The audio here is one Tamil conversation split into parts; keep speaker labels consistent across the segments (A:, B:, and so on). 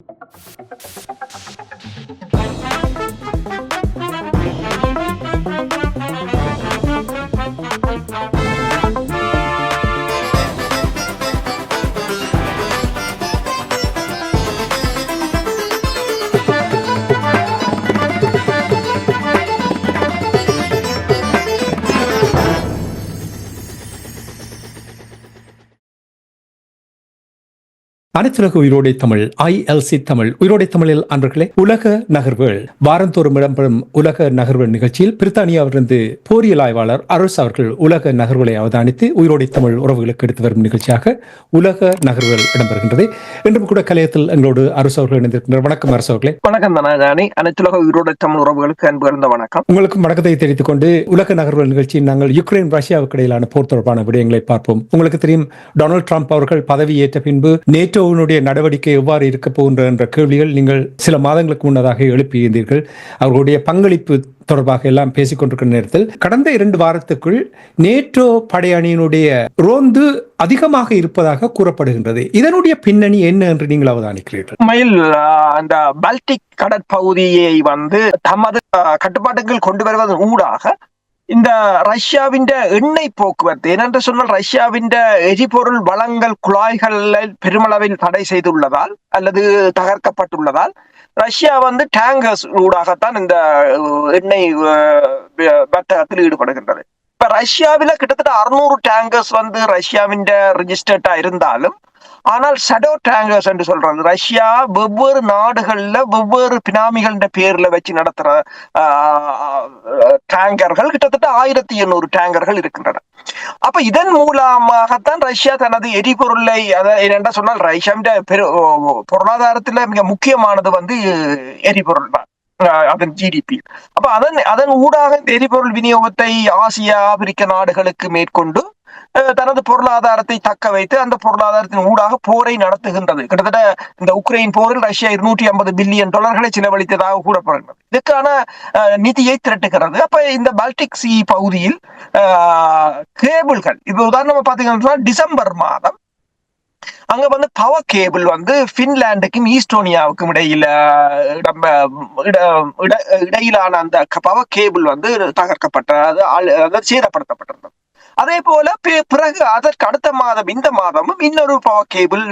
A: Thank you. அனைத்துலக உயிரோடை Tamil I L C Tamil உயிரோடை தமிழில் அன்பர்களே உலக நகர்வுகள். வாரந்தோறும் இடம்பெறும் உலக நகர்வுகள் நிகழ்ச்சியில் பிரித்தானியாவிலிருந்து போரியல் ஆய்வாளர் அருள்ஸ் அவர்கள் உலக நகர்வுகளை அவதானித்து உயிரோடை தமிழ் உறவுகளுக்கு எடுத்து வரும் நிகழ்ச்சியாக உலக நகர்வுகள் இடம்பெறுகின்றது. இன்றும் கூட கலையத்தில் எங்களோடு அரசு அவர்கள் இணைந்திருக்கின்றனர். வணக்கம் அரசு அவர்களே.
B: வணக்கம் தனாஜானி அனைத்துலக உயிரோட தமிழ் உறவுகளுக்கு அன்பு வணக்கம்.
A: உங்களுக்கும் வணக்கத்தை தெரிவித்துக் கொண்டு உலக நகர்வுகள் நிகழ்ச்சியில் நாங்கள் யுக்ரைன் ரஷ்யாவுக்கு இடையிலான போர் தொடர்பான விடயங்களை பார்ப்போம். உங்களுக்கு தெரியும் டொனால்ட் ட்ரம்ப் அவர்கள் பதவி ஏற்ற பின்பு நேட்டோவினுடைய நடவடிக்கை எவ்வாறு இருக்க போகின்ற என்ற கேள்விகள் நீங்கள் சில மாதங்களுக்கு முன்னதாக எழுப்பியிருந்தீர்கள் அவர்களுடைய பங்களிப்பு தொடர்பாக எல்லாம் பேசிக்கொண்டிருக்கிற நேரத்தில் கடந்த இரண்டு வாரத்துக்குள் நேட்டோ படையணியினுடைய ரோந்து அதிகமாக இருப்பதாக கூறப்படுகின்றது. இதனுடைய பின்னணி என்ன என்று நீங்கள் அவதானிக்கிறீர்கள்?
B: உண்மையில் அந்த பால்டிக் கடற்பகுதியை வந்து தமது கட்டுப்பாட்டுக்குள் கொண்டு வருவதன் ஊடாக இந்த ரஷ்யாவின் எண்ணெய் போக்குவரத்து ஏனென்று சொன்னால் ரஷ்யாவின் எரிபொருள் வளங்கள் குழாய்களில் பெருமளவில் தடை செய்துள்ளதால் அல்லது தகர்க்கப்பட்டுள்ளதால் ரஷ்யா வந்து டேங்கர்ஸ் ஊடாகத்தான் இந்த எண்ணெய் வர்த்தகத்தில் ஈடுபடுகின்றது. இப்ப ரஷ்யாவில கிட்டத்தட்ட அறுநூறு டேங்கர்ஸ் வந்து ரஷ்யாவின் ரிஜிஸ்டர்டா இருந்தாலும் ஆனால் ஷடோ டேங்கர்ஸ் என்று சொல்றது ரஷ்யா வெவ்வேறு நாடுகள்ல வெவ்வேறு பினாமிகள் பேர்ல வச்சு நடத்துற டேங்கர்கள் கிட்டத்தட்ட ஆயிரத்தி எண்ணூறு டேங்கர்கள் இருக்கின்றன. அப்ப இதன் மூலமாகத்தான் ரஷ்யா தனது எரிபொருளை அதை என்ன சொன்னால் ரஷ்யாவின் பெரு பொருளாதாரத்துல மிக முக்கியமானது வந்து எரிபொருள் தான். அதன் ஜிடிபி அப்ப அதன் அதன் ஊடாக இந்த எரிபொருள் விநியோகத்தை ஆசியா ஆப்பிரிக்க நாடுகளுக்கு மேற்கொண்டு தனது பொருளாதாரத்தை தக்க வைத்து அந்த பொருளாதாரத்தின் ஊடாக போரை நடத்துகின்றது. கிட்டத்தட்ட இந்த உக்ரைன் போரில் ரஷ்யா இருநூற்றி ஐம்பது பில்லியன் டாலர்களை செலவழித்ததாக கூறப்படுகிறது. இதுக்கான நிதியை திரட்டுகிறது. அப்ப இந்த பால்டிக் சி பகுதியில் கேபிள்கள் இப்ப உதாரணமா பாத்தீங்கன்னா டிசம்பர் மாதம் அங்க வந்து பவர் கேபிள் வந்து பின்லாந்துக்கும் ஈஸ்டோனியாவுக்கும் இடையில நம்ம இட- இடையிலான அந்த பவர் கேபிள் வந்து தகர்க்கப்பட்ட அது சேதப்படுத்தப்பட்டிருந்தது. அதே போல பிறகு அதற்கு அடுத்த மாதம் இந்த மாதமும் இன்னொரு பவர் கேபிள்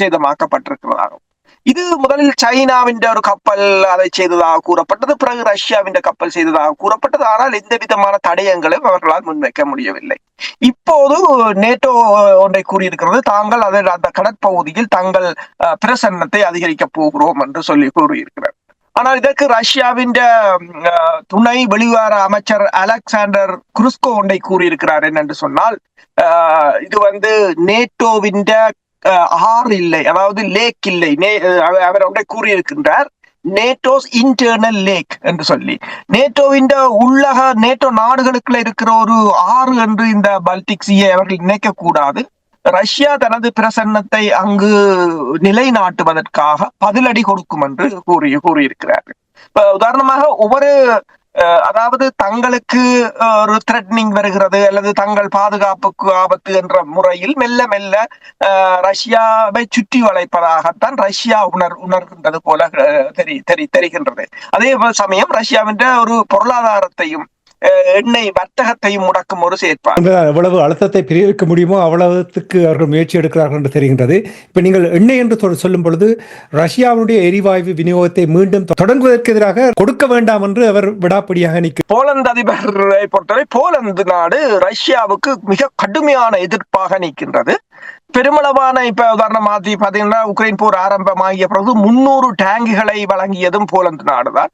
B: சேதமாக்கப்பட்டிருக்கிறதாகும் இது முதலில் சைனாவின் ஒரு கப்பல் அதை செய்ததாக கூறப்பட்டது. பிறகு ரஷ்யாவின் கப்பல் செய்ததாக கூறப்பட்டது. ஆனால் எந்த விதமான தடயங்களும் அவர்களால் முன்வைக்க முடியவில்லை. இப்போது நேட்டோ ஒன்றை கூறியிருக்கிறது. தாங்கள் அதில் அந்த கடற்பகுதியில் தங்கள் பிரசன்னத்தை அதிகரிக்கப் போகிறோம் என்று சொல்லி கூறியிருக்கிறார். ஆனால் இதற்கு ரஷ்யாவின் துணை வெளிவார அமைச்சர் அலெக்சாண்டர் குருஸ்கோ ஒன்றை கூறியிருக்கிறார் என்னென்று சொன்னால் இது வந்து நேட்டோவின் ஆறு இல்லை அதாவது லேக் இல்லை நே- அவர் அவர் ஒன்றை கூறியிருக்கின்றார் நேட்டோஸ் இன்டர்னல் லேக் என்று சொல்லி. நேட்டோவின் உள்ளக நேட்டோ நாடுகளுக்குள்ள இருக்கிற ஒரு ஆறு என்று இந்த பல்டிக் சீயை அவர்கள் நினைக்க கூடாது ரஷ்யா தனது பிரசன்னத்தை அங்கு நிலைநாட்டுவதற்காக பதிலடி கொடுக்கும் என்று கூறி கூறியிருக்கிறார் இப்ப உதாரணமாக ஒவ்வொரு அதாவது தங்களுக்கு ஒரு த்ரெட்னிங் வருகிறது அல்லது தங்கள் பாதுகாப்புக்கு ஆபத்து என்ற முறையில் மெல்ல மெல்ல ரஷ்யாவை சுற்றி வளைப்பதாகத்தான் ரஷ்யா உணர் உணர்கின்றது போல தெரி தெரி தெரிகின்றது. அதே சமயம் ரஷ்யாவின் ஒரு பொருளாதாரத்தையும் எண்ணெய் வர்த்தகத்தையும் முடக்கும் ஒரு செயற்பாடு
A: எவ்வளவு அழுத்தத்தை பிரிவிக்க முடியுமோ அவ்வளவுக்கு அவர்கள் முயற்சி எடுக்கிறார்கள் என்று தெரிகின்றது. இப்ப நீங்கள் எண்ணெய் என்று சொல்- சொல்லும் பொழுது ரஷ்யாவுடைய எரிவாயு விநியோகத்தை மீண்டும் தொடங்குவதற்கு எதிராக கொடுக்க வேண்டாம் என்று அவர் விடாப்பிடியாக நிற்க
B: போலந்து அதிபரை பொறுத்தவரை போலந்து நாடு ரஷ்யாவுக்கு மிக கடுமையான எதிர்ப்பாக நிற்கின்றது. பெருமளவான இப்ப உதாரணமாக பாத்தீங்கன்னா உக்ரைன் போர் ஆரம்பமாகிய பிறகு முன்னூறு டேங்குகளை வழங்கியதும் போலந்து நாடுதான்.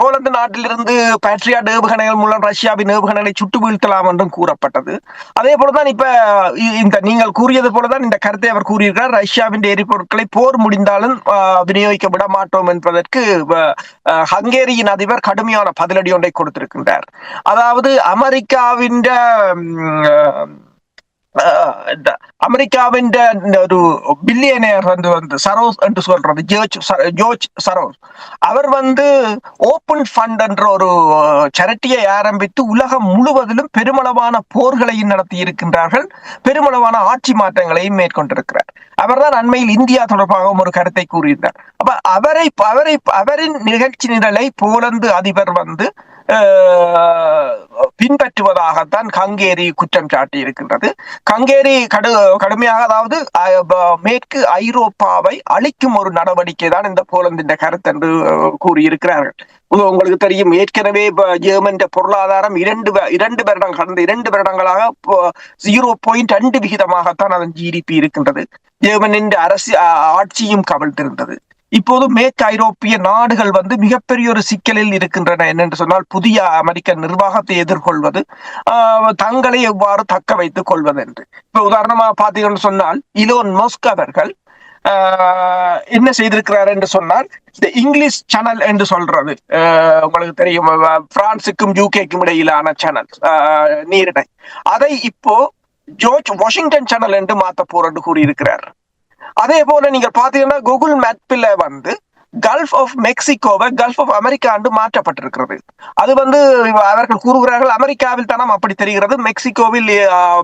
B: போலந்து நாட்டிலிருந்து பேட்ரியாட் ஏவுகணைகள் மூலம் ரஷ்யாவின் ஏவுகணைகளை சுட்டு வீழ்த்தலாம் என்றும் கூறப்பட்டது. அதே போலதான் இப்ப இந்த நீங்கள் கூறியது போலதான் இந்த கருத்தை அவர் கூறியிருக்கிறார். ரஷ்யாவின் எரிபொருட்களை போர் முடிந்தாலும் விநியோகிக்க விட மாட்டோம் என்பதற்கு ஹங்கேரியின் அதிபர் கடுமையான பதிலடி ஒன்றை கொடுத்திருக்கின்றார். அதாவது அமெரிக்காவின் அமெரிக்காவின் ஒரு பில்லியனர் வந்து வந்து சரோஸ் என்று சொல்றது ஜோர்ஜ் ஜோர்ஜ் சரோஸ். அவர் வந்து ஓப்பன் ஃபண்ட் என்ற ஒரு சேரிட்டியை ஆரம்பித்து உலகம் முழுவதிலும் பெருமளவான போர்களையும் நடத்தி இருக்கின்றார்கள். பெருமளவான ஆட்சி மாற்றங்களையும் மேற்கொண்டிருக்கிறார். அவர்தான் அண்மையில் இந்தியா தொடர்பாகவும் ஒரு கருத்தை கூறியிருந்தார். அப்ப அவரை அவரை அவரின் நிகழ்ச்சி நிரலை போலந்து அதிபர் வந்து பின்பற்றுவதாகத்தான் கங்கேரி குற்றம் சாட்டி இருக்கின்றது கங்கேரி கடு கடுமையாக அதாவது மேற்கு ஐரோப்பாவை அழிக்கும் ஒரு நடவடிக்கை தான் இந்த போலந்தின் கருத்து என்று கூறியிருக்கிறார்கள். உங்களுக்கு தெரியும். ஏற்கனவே ஜெர்மன் பொருளாதாரம் இரண்டு இரண்டு வருடம் கடந்த இரண்டு வருடங்களாக ஜீரோ பாயிண்ட் ரெண்டு விகிதமாகத்தான் அதன் ஜிடிபி இருக்கின்றது. ஜெர்மனின் அரசு ஆட்சியும் கவிழ்த்திருந்தது. இப்போது மேற்கு ஐரோப்பிய நாடுகள் வந்து மிகப்பெரிய ஒரு சிக்கலில் இருக்கின்றன என்னென்று சொன்னால் புதிய அமெரிக்க நிர்வாகத்தை எதிர்கொள்வது ஆஹ், தங்களை எவ்வாறு தக்க வைத்துக் கொள்வது என்று இப்ப உதாரணமா பார்த்தீங்கன்னு சொன்னால் இலோன் மஸ்க் அவர்கள் ஆஹ், என்ன செய்திருக்கிறார் என்று சொன்னால் இந்த இங்கிலீஷ் சேனல் என்று சொல்றது. ஆஹ், உங்களுக்கு தெரியும் பிரான்சுக்கும் யூகேக்கும் இடையிலான சேனல் நீரிடை. அதை இப்போ ஜோர்ஜ் வாஷிங்டன் சேனல் என்று மாத்த போறன்னு கூறியிருக்கிறார். அதே போல நீங்க பாத்தீங்கன்னா கூகுள் மேப்பில் வந்து கல்ஃப் ஆஃப் மெக்சிகோவை கல்ஃப் ஆஃப் அமெரிக்கா என்று மாற்றப்பட்டிருக்கிறது. அது வந்து அவர்கள் கூறுகிறார்கள் அமெரிக்காவில் தானம் அப்படி தெரிகிறது மெக்சிகோவில்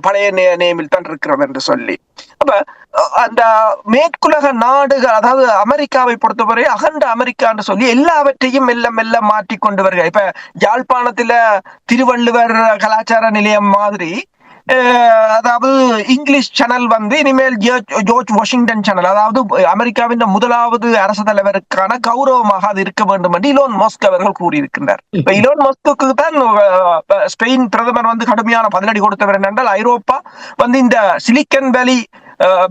B: பழைய நே- நேமில் தான் இருக்கிறது என்று சொல்லி. அப்ப அந்த மேற்குலக நாடுகள் அதாவது அமெரிக்காவை பொறுத்தவரை அகண்ட அமெரிக்கா என்று சொல்லி எல்லாவற்றையும் மெல்ல மெல்ல மாற்றி கொண்டு வருகிறார். இப்ப யாழ்ப்பாணத்துல திருவள்ளுவர் கலாச்சார நிலையம் மாதிரி அதாவது இங்கிலீஷ் சேனல் வந்து இனிமேல் ஜோர்ஜ் வாஷிங்டன் சேனல் அதாவது அமெரிக்காவின் முதலாவது அரசு தலைவருக்கான கௌரவமாக அது இருக்க வேண்டும் என்று இலோன் மஸ்க் அவர்கள் கூறியிருக்கின்றார். இப்ப இலோன் மஸ்க்கு தான் ஸ்பெயின் பிரதமர் வந்து கடுமையான பதிலடி கொடுத்தவர் என்னென்றால் ஐரோப்பா வந்து இந்த சிலிக்கன் வேலி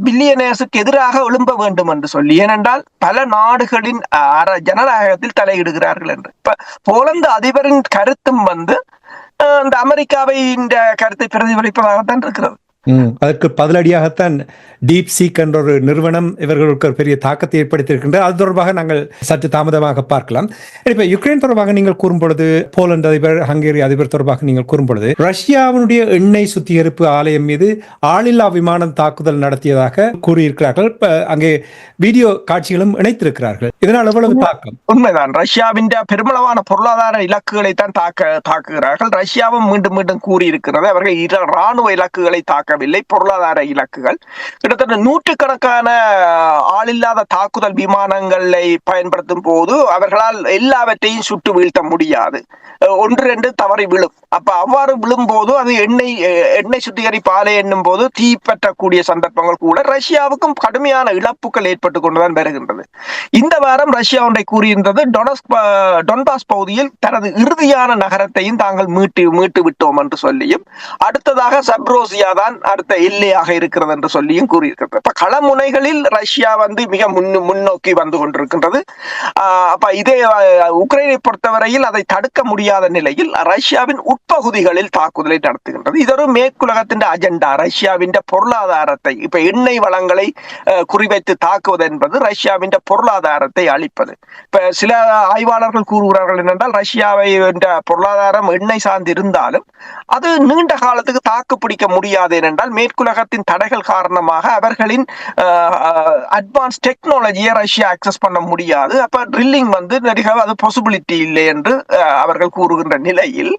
B: பில்லியனர்ஸுக்கு எதிராக எழும்ப வேண்டும் என்று சொல்லி. ஏனென்றால் பல நாடுகளின் ஜனநாயகத்தில் தலையிடுகிறார்கள் என்று. இப்ப போலந்து அதிபரின் கருத்தும் வந்து இந்த அமெரிக்காவை இந்த கருத்தை பிரதிபலிப்பதாகத்தான் இருக்கிறது.
A: அதற்கு பதிலடியாகத்தான் டீப் சீக் என்ற ஒரு நிறுவனம் இவர்களுக்கு ஒரு பெரிய தாக்கத்தை ஏற்படுத்தியிருக்கின்றது. அது தொடர்பாக நாங்கள் சற்று தாமதமாக பார்க்கலாம். இப்ப யுக்ரைன் தொடர்பாக நீங்கள் கூறும் பொழுது போலந்து அதிபர் ஹங்கேரி அதிபர் தொடர்பாக நீங்கள் கூறும் பொழுது ரஷ்யாவினுடைய எண்ணெய் சுத்திகரிப்பு ஆலயம் மீது ஆளில்லா விமானம் தாக்குதல் நடத்தியதாக கூறியிருக்கிறார்கள். அங்கே வீடியோ காட்சிகளும் இணைத்திருக்கிறார்கள். இதனால் எவ்வளவு தாக்கம்?
B: உண்மைதான். ரஷ்யாவின் பெருமளவான பொருளாதார இலக்குகளை தான் தாக்க தாக்குகிறார்கள். ரஷ்யாவும் மீண்டும் மீண்டும் கூறியிருக்கிறது. அவர்கள் ராணுவ இலக்குகளை தாக்கவில்லை பொருளாதார இலக்குகள். கிட்டத்தட்ட நூற்றுக்கணக்கான ஆளில்லாத தாக்குதல் விமானங்களை பயன்படுத்தும் போது அவர்களால் எல்லாவற்றையும் சுட்டு வீழ்த்த முடியாது. ஒன்று ரெண்டு தவறி விழும். அப்ப அவ்வாறு விழும்போது அது எண்ணெய் எண்ணெய் சுத்திகரிப்பு ஆலை என்னும் போது தீ பற்றக்கூடிய சந்தர்ப்பங்கள் கூட ரஷ்யாவுக்கும் கடுமையான இழப்புகள் ஏற்பட்டு கொண்டுதான் வருகின்றது. இந்த வாரம் ரஷ்யா ஒன்றை கூறியிருந்தது டொனஸ் டொன்பாஸ் பகுதியில் தனது இறுதியான நகரத்தையும் தாங்கள் மீட்டு மீட்டு விட்டோம் என்று சொல்லியும் அடுத்ததாக சப்ரோசியா தான் அடுத்த எல்லையாக இருக்கிறது என்று சொல்லியும் கூறியிருக்கிறது. இப்ப களமுனைகளில் ரஷ்யா வந்து மிக முன் முன்னோக்கி வந்து கொண்டிருக்கின்றது. ஆஹ் அப்ப இதே உக்ரைனை பொறுத்தவரையில் அதை தடுக்க முடியாத நிலையில் ரஷ்யாவின் உட்பகுதிகளில் தாக்குதலை நடத்துகின்றது. இதொரு மேற்குலகத்தின் அஜெண்டா. ரஷ்யாவின் பொருளாதாரத்தை இப்ப எண்ணெய் வளங்களை அஹ், குறிவைத்து தாக்குவது என்பது ரஷ்யாவின் பொருளாதாரத்தை அழிப்பது. இப்ப சில ஆய்வாளர்கள் கூறுகிறார்கள் என்னென்றால் ரஷ்யாவை என்ற பொருளாதாரம் எண்ணெய் சார்ந்து இருந்தாலும் அது நீண்ட காலத்துக்கு தாக்கு பிடிக்க முடியாது ஏனென்றால் மேற்குலகத்தின் தடைகள் காரணமாக அவர்களின் அட்வான்ஸ் டெக்னாலஜியை ரஷ்யா அக்சஸ் பண்ண முடியாது. அப்ப ட்ரில்லிங் வந்து நிறைய அது பாசிபிலிட்டி இல்லை என்று அவர்கள் கூறுகின்ற நிலையில்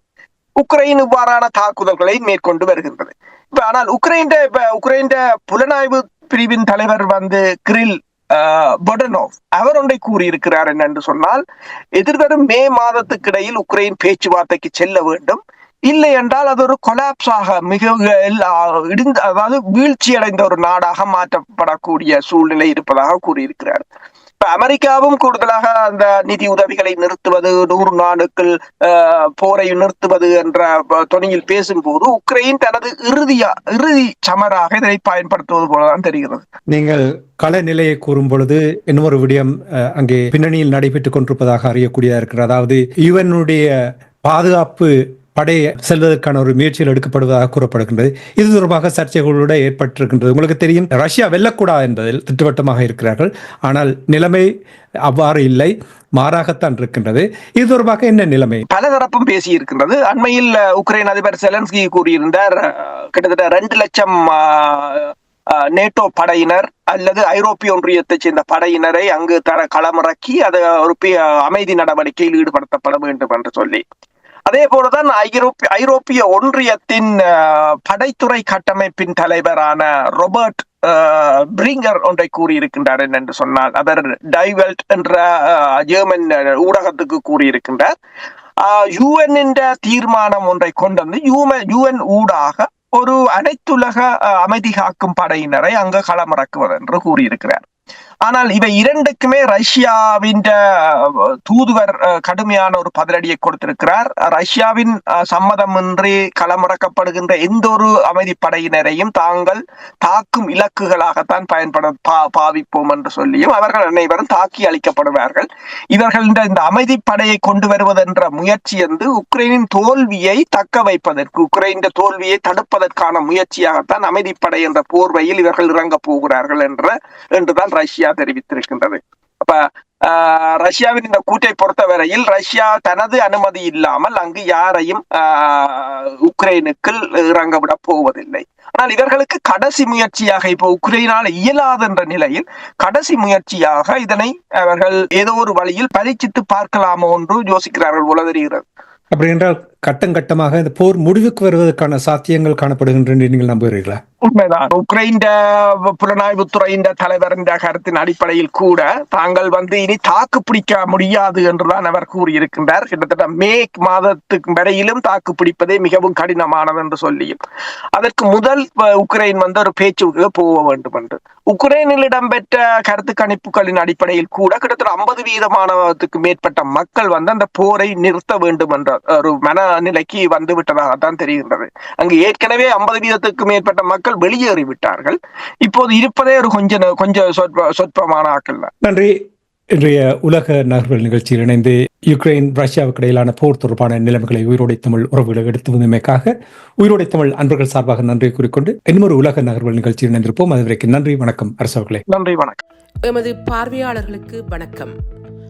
B: உக்ரைன் இவ்வாறான தாக்குதல்களை மேற்கொண்டு வருகின்றது. இப்ப ஆனால் உக்ரைன் இப்ப உக்ரைன் புலனாய்வு பிரிவின் தலைவர் வந்து கிரில் பொடனோவ் அவர் ஒன்றை கூறியிருக்கிறார் என்னென்று சொன்னால் எதிர்வரும் மே மாதத்துக்கிடையில் உக்ரைன் பேச்சுவார்த்தைக்கு செல்ல வேண்டும். இல்லை என்றால் அது ஒரு கொலாப்ஸாக மிக இடிந்த அதாவது வீழ்ச்சி அடைந்த ஒரு நாடாக மாற்றப்படக்கூடிய சூழ்நிலை இருப்பதாக கூறியிருக்கிறார். இப்ப அமெரிக்காவும் கூடுதலாக அந்த நிதி உதவிகளை நிறுத்துவது நூறு நாடுகள் போரை நிறுத்துவது என்ற துணையில் பேசும்போது உக்ரைன் தனது இறுதியா இறுதி சமராக இதை பயன்படுத்துவது போலதான் தெரிகிறது.
A: நீங்கள் கள நிலையை கூறும் பொழுது இன்னொரு விடயம் அஹ், அங்கே பின்னணியில் நடைபெற்றுக் கொண்டிருப்பதாக அறியக்கூடியதா இருக்கிறது. அதாவது யுவனுடைய பாதுகாப்பு படை செல்வதற்கான ஒரு முயற்சிகள் எடுக்கப்படுவதாக கூறப்படுகின்றது. இது தொடர்பாக சர்ச்சைகளோடு ஏற்பட்டிருக்கின்றது. உங்களுக்கு தெரியும் ரஷ்யா வெல்லக்கூடாது என்பதில் திட்டவட்டமாக இருக்கிறார்கள். ஆனால் நிலைமை அவ்வாறு இல்லை. மாறாகத்தான் இருக்கின்றது. இது தொடர்பாக என்ன நிலைமை?
B: பலதரப்பும் பேசி இருக்கின்றது அண்மையில் உக்ரைன் அதிபர் செலன்ஸ்கி கூறியிருந்தார் அஹ், கிட்டத்தட்ட ரெண்டு லட்சம் அஹ், நேட்டோ படையினர் அல்லது ஐரோப்பிய ஒன்றியத்தை சேர்ந்த படையினரை அங்கு தர களமிறக்கி அது ஒரு அமைதி நடவடிக்கையில் ஈடுபடுத்தப்பட வேண்டும் என்று சொல்லி. அதே போலதான் ஐரோப்பிய ஐரோப்பிய ஒன்றியத்தின் படைத்துறை கட்டமைப்பின் தலைவரான ரொபர்ட் பிரிங்கர் ஒன்றை கூறியிருக்கின்றார் என்று சொன்னால். அவர் டைவெல்ட் என்ற அஹ், ஜெர்மன் ஊடகத்துக்கு கூறியிருக்கின்றார். யுஎன் தீர்மானம் ஒன்றை கொண்டு வந்து யுஎன் ஊடாக ஒரு அனைத்துலக அஹ், அமைதி காக்கும் படையினரை அங்கு களமிறக்குவது என்று கூறியிருக்கிறார். ஆனால் இவை இரண்டுக்குமே ரஷ்யாவின் தூதுவர் கடுமையான ஒரு பதிலடியை கொடுத்திருக்கிறார். ரஷ்யாவின் அஹ், சம்மதமின்றி களமிறக்கப்படுகின்ற எந்த ஒரு அமைதி படையினரையும் தாங்கள் தாக்கும் இலக்குகளாகத்தான் பயன்பட பா- பாவிப்போம் என்று சொல்லியும் அவர்கள் அனைவரும் தாக்கி அளிக்கப்படுவார்கள் இவர்கள் இந்த இந்த அமைதி படையை கொண்டு வருவதென்ற முயற்சி வந்து உக்ரைனின் தோல்வியை தக்க வைப்பதற்கு உக்ரைன் தோல்வியை தடுப்பதற்கான முயற்சியாகத்தான் அமைதிப்படை என்ற போர்வையில் இவர்கள் இறங்க போகிறார்கள் என்ற என்றுதான் ரஷ்யா தெரிவித்திருக்கின்றது. அப்ப ரஷ்யாவின் இந்த கூட்டை பொறுத்தவரையில் ரஷ்யா தனது அனுமதி இல்லாமல் அங்கு யாரையும் ஆஹ், உக்ரைனுக்குள் இறங்க விட போவதில்லை. ஆனால் இவர்களுக்கு கடைசி முயற்சியாக இப்போ உக்ரைனால் இயலாது என்ற நிலையில் கடைசி முயற்சியாக இதனை அவர்கள் ஏதோ ஒரு வழியில் பரீட்சித்து பார்க்கலாமோ என்று யோசிக்கிறார்கள் போல தெரிகிறது.
A: அப்படி என்றால் கட்டம் கட்டமாக இந்த போர் முடிவுக்கு வருவதற்கான சாத்தியங்கள் காணப்படுகின்றன நீங்கள் நம்புகிறீர்களா?
B: உண்மைதான். உக்ரைன் புலனாய்வுத்துறையின் என்ற கருத்தின் அடிப்படையில் கூட தாங்கள் வந்து இனி தாக்கு பிடிக்க முடியாது என்றுதான் அவர் கூறியிருக்கின்றார். கிட்டத்தட்ட மே மாதத்துக்கு வரையிலும் தாக்கு பிடிப்பதே மிகவும் கடினமானது என்று சொல்லியும். அதற்கு முதல் உக்ரைன் வந்து ஒரு பேச்சுக்கு போக வேண்டும் என்று. உக்ரைனில் இடம்பெற்ற கருத்து கணிப்புகளின் அடிப்படையில் கூட கிட்டத்தட்ட ஐம்பது வீதமானதுக்கு மேற்பட்ட மக்கள் வந்து அந்த போரை நிறுத்த வேண்டும் என்ற ஒரு மனநிலைக்கு வந்து விட்டதாகத்தான் தெரிகின்றது. அங்கு ஏற்கனவே ஐம்பது வீதத்துக்கு மேற்பட்ட மக்கள் வெளியேறி விட்டார்கள். இப்போது இருப்பதே ஒரு கொஞ்சம் கொஞ்சம் சொற்ப சொற்பமான ஆக்கள்
A: நன்றி. இன்றைய உலக நகர்வல் நிகழ்ச்சியில் இணைந்து யுக்ரைன் ரஷ்யாவுக்கு இடையிலான போர் தொடர்பான நிலைமைகளை உயிரோடை தமிழ் உறவுகளை எடுத்து வந்தமைக்காக உயிரோடை தமிழ் அன்பர்கள் சார்பாக நன்றி கூறிக்கொண்டு இன்னொரு உலக நகர்வல் நிகழ்ச்சியில் இணைந்திருப்போம். அதுவரைக்கும் நன்றி வணக்கம் அரசவர்களே.
B: நன்றி வணக்கம்.
C: எமது பார்வையாளர்களுக்கு வணக்கம்.